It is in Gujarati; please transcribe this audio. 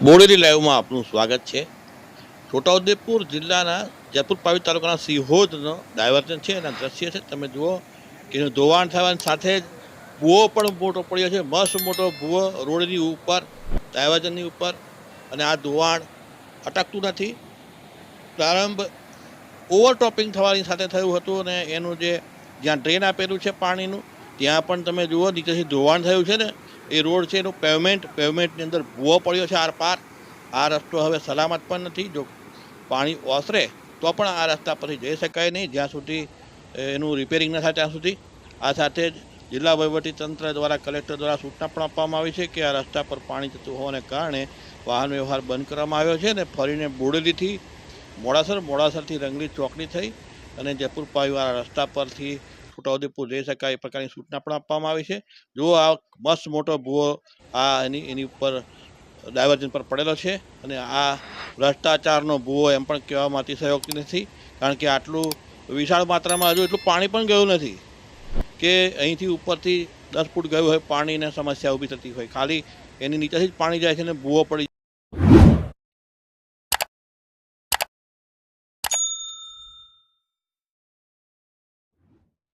બોડેલી લાઈવમાં આપનું સ્વાગત છે. છોટાઉદેપુર જિલ્લાના જયપુર પાવી તાલુકાના સિહોદનો ડાયવર્જન છે. એના દ્રશ્ય છે. તમે જુઓ એનું ધોવાણ થવાની સાથે જ ભૂવો પણ મોટો પડ્યો છે. મસ્ત મોટો ભૂવો રોડની ઉપર, ડાયવર્જનની ઉપર. અને આ ધોવાણ અટકતું નથી. પ્રારંભ ઓવરટોપિંગ થવાની સાથે થયું હતું અને એનું જે જ્યાં ડ્રેન આપેલું છે પાણીનું ત્યાં પણ તમે જુઓ, નીચેથી ધોવાણ થયું છે ને, એ રોડ છે એનું પેવમેન્ટ પેવમેન્ટની અંદર ભૂવો પડ્યો છે આર પાર. આ રસ્તો હવે સલામત પણ નથી. જો પાણી ઓસરે, તો પણ આ રસ્તા પરથી જઈ શકાય નહીં. જ્યાં સુધી એનું રિપેરિંગ ન થાય, ત્યાં સુધી. આ સાથે જ જિલ્લા તંત્ર દ્વારા કલેક્ટર દ્વારા સૂચના પણ આપવામાં આવી છે કે આ રસ્તા પર પાણી જતું હોવાને કારણે વાહન વ્યવહાર બંધ કરવામાં આવ્યો છે અને ફરીને બોડેલીથી મોડાસર, મોડાસરથી રંગલી ચોકડી થઈ અને જયપુર પાવીવાળા રસ્તા પરથી છોટાઉદેપુર જઈ શકાય એ પ્રકારની સૂચના પણ આપવામાં આવી છે. જો આ મસ્ત મોટો ભૂવો આ એની એની ઉપર ડાયવર્જન પર પડેલો છે અને આ ભ્રષ્ટાચારનો ભૂવો એમ પણ કહેવામાં અતિશયોક્તિ નથી, કારણ કે આટલું વિશાળ માત્રામાં હજુ એટલું પાણી પણ ગયું નથી કે અહીંથી ઉપરથી દસ ફૂટ ગયું હોય, પાણીને સમસ્યા ઊભી થતી હોય. ખાલી એની નીચેથી જ પાણી જાય છે અને ભૂવો પડી